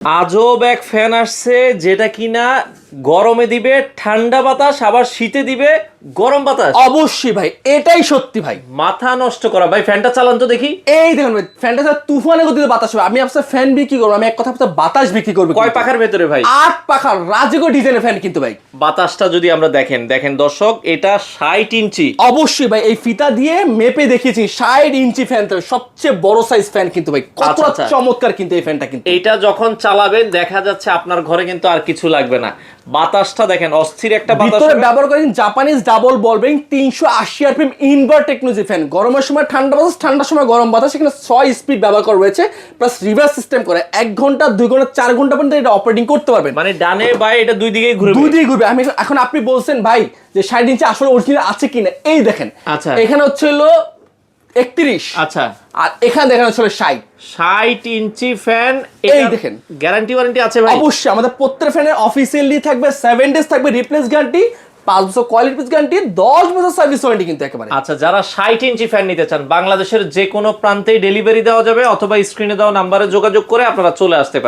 আজব এক ফ্যান আসছে যেটা কিনা গরমে দিবে ঠান্ডা বাতাস আবার শীতে দিবে গরম বাতাস। অবশ্যই ভাই এটাই সত্যি ভাই। মাথা নষ্ট করা। ভাই ফ্যানটা চালান তো দেখি। এই দেখুন ভাই ফ্যানটা স্যার তুফানে গতিতে বাতাস হবে। আমি আপনার ফ্যান বিক্রি করব আমি এক কথা আপনার বাতাস বিক্রি করব কয় কিন্তু। পাখার ভেতরে ভাই? আট পাখার রাজকো ডিজাইনের ফ্যান কিন্তু ভাই। বাতাসটা যদি আমরা দেখেন দেখেন দর্শক এটা ষাট ইঞ্চি। অবশ্যই ভাই এই ফিতা দিয়ে মেপে দেখিয়েছি ষাট ইঞ্চি ফ্যান তো সবচেয়ে বড় সাইজ ফ্যান কিন্তু ভাই। আচ্ছা, কতটা আচ্ছা। চমৎকার কিন্তু এই ফ্যানটা কিন্তু। এটা যখন চালাবেন দেখা যাচ্ছে আপনার ঘরে কিন্তু আর কিছু লাগবে না। বাতাসটা দেখেন অস্থির একটা বাতাস ব্যবহার করেন জাপানিজ ডাবল বল বেরিং তিনশো আশি আরপিএম ইনভার্ট টেকনোলজি ফ্যান গরমের সময় ঠান্ডা বাতাস ঠান্ডার সময় গরম বাতাস এখানে ছয় স্পিড ব্যবহার করা রয়েছে প্লাস রিভার্স সিস্টেম করে। এক ঘণ্টা দুই ঘণ্টা চার ঘণ্টা পর্যন্ত এটা অপারেটিং করতে পারবেন। মানে ডানে বাই এটা দুই দিকেই ঘুরে দুই দিকে ঘুরবে। আমি এখন আপনি বলছেন ভাই যে ষাট ইঞ্চি আসলে অরিজিনাল আছে কিনা? এই দেখেন। আচ্ছা। এখানে হচ্ছে হলো একত্রিশ। আচ্ছা। আর এখানে দেখেন হচ্ছে ষাট। ষাট ইঞ্চি ফ্যান এই দেখেন। গ্যারান্টি ওয়ারেন্টি আছে ভাই? অবশ্যই আমাদের প্রত্যেক ফ্যানের অফিসিয়ালি থাকবে সেভেন ডেজ থাকবে রিপ্লেস গ্যারান্টি পাঁচ বছর কোয়ালিটি গ্যারান্টি দশ বছর সার্ভিস ওয়ারেন্টি কিন্তু একেবারে। আচ্ছা যারা ষাট ইঞ্চি ফ্যান নিতে চান বাংলাদেশের যে কোনো প্রান্তেই ডেলিভারি দেওয়া যাবে অথবা স্ক্রিনে দেওয়া নাম্বারে যোগাযোগ করে আপনারা চলে আসতে পারেন।